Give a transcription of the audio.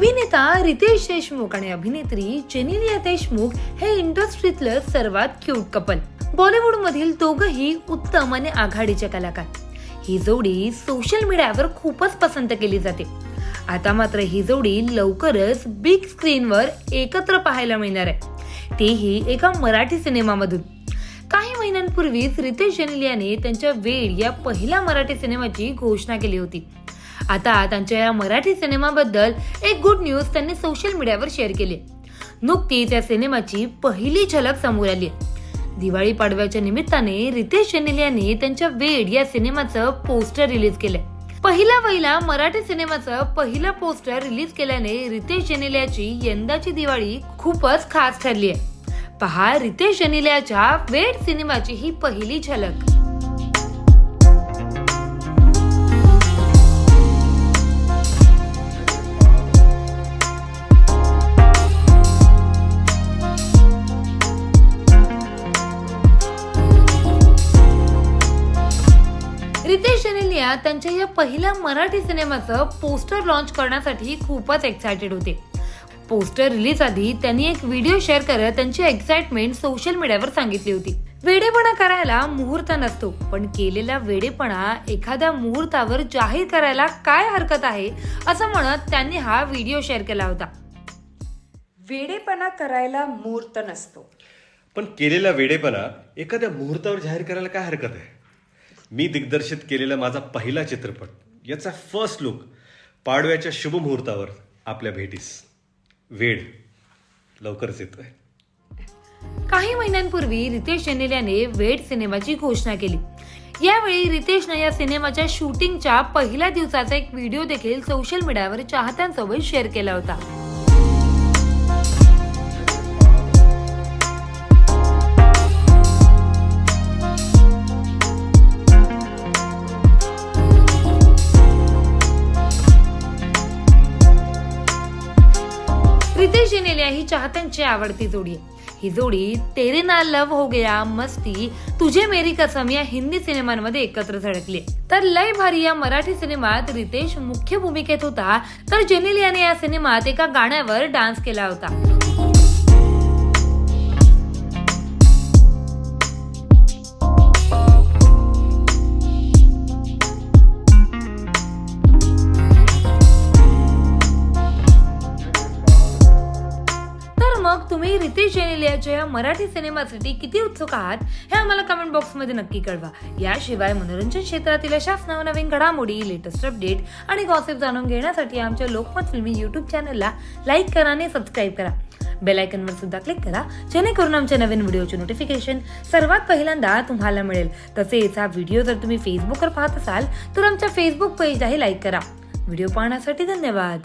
अभिनेता रितेश देशमुख आणि अभिनेत्री जेनिलिया देशमुख हे इंडस्ट्रीतलं सर्वात क्यूट कपल बॉलिवूड मधील दोघही उत्तम आणि आघाडीचे कलाकार. ही जोडी सोशल मीडियावर खूपच पसंत केली जाते. आता मात्र ही जोडी लवकरच बिग स्क्रीनवर एकत्र पाहायला मिळणार आहे. तेही एका मराठी सिनेमामधून. काही महिन्यांपूर्वीच रितेश जेनिलियाने त्यांच्या वेळ या पहिल्या मराठी सिनेमाची घोषणा केली होती. आता त्यांच्या या मराठी सिनेमाबद्दल एक गुड न्यूज त्यांनी सोशल मीडियावर शेअर केली. नुकतीच या सिनेमाची पहिली झलक समोर आली. आहे. दिवाळी पाडव्याच्या निमित्ताने रितेश जेनिलियाने त्यांच्या वेड या सिनेमाचं पोस्टर रिलीज केलंय पहिला वहिला मराठी सिनेमाचं पहिलं पोस्टर रिलीज केल्याने रितेश जेनेलियाची यंदाची दिवाळी खूपच खास ठरली आहे पहा रितेश जेनिलियाच्या वेड सिनेमाची ही पहिली झलक. जेनेलिया त्यांच्या या पहिल्या मराठी सिनेमाचं पोस्टर लॉन्च करण्यासाठी खूपच एक्सायटेड होते. पोस्टर रिलीज आधी त्यांनी एक व्हिडिओ शेअर करत त्यांची एक्साइटमेंट सोशल मीडियावर सांगितली होती. वेडेपणा करायला मुहूर्त नसतो पण केलेला वेडेपणा एखाद्या मुहूर्तावर जाहीर करायला काय हरकत आहे असं म्हणत त्यांनी हा व्हिडिओ शेअर केला होता. वेडेपणा करायला मुहूर्त नसतो. पण केलेला वेडेपणा एखाद्या मुहूर्तावर जाहीर करायला काय हरकत आहे? मी दिग्दर्शित केलेला माझा पहिला चित्रपट याचा फर्स्ट लुक पाडव्याच्या शुभमुहूर्तावर आपल्या भेटीस. वेळ लवकरच येतोय. काही महिन्यांपूर्वी रितेश जेनेलियाने वेड सिनेमाची घोषणा केली. यावेळी रितेशनं या सिनेमाच्या शूटिंगच्या पहिल्या दिवसाचा एक व्हिडिओ देखील सोशल मीडियावर चाहत्यांसोबत शेअर केला होता. रितेश जेनेलिया ही चाहत्यांची आवडती जोडी. आहे ही जोडी तेरे ना लव हो गया मस्ती तुझे मेरी कसम या हिंदी सिनेमांमध्ये एकत्र झळकली. तर लय भारी या मराठी सिनेमात रितेश मुख्य भूमिकेत होता तर जेनेलियाने या सिनेमात एका गाण्यावर डान्स केला होता. तुम्ही रितेश जेनेलियाच्या या मराठी सिनेमासाठी किती उत्सुक आहात हे आम्हाला कमेंट बॉक्समध्ये नक्की कळवा. याशिवाय मनोरंजन क्षेत्रातील अशाच नवनवीन घडामोडी लेटेस्ट अपडेट आणि गॉसिप जाणून घेण्यासाठी आमच्या लोकमत फिल्मी यूट्यूब चॅनलला लाईक करा आणि सबस्क्राईब करा. बेल आयकनवर सुद्धा क्लिक करा जेणेकरून आमच्या नवीन व्हिडिओचे नोटिफिकेशन सर्वात पहिल्यांदा तुम्हाला मिळेल. तसेच हा व्हिडिओ जर तुम्ही फेसबुकवर पाहत असाल तर आमच्या फेसबुक पेजलाही लाईक करा. व्हिडिओ पाहण्यासाठी धन्यवाद.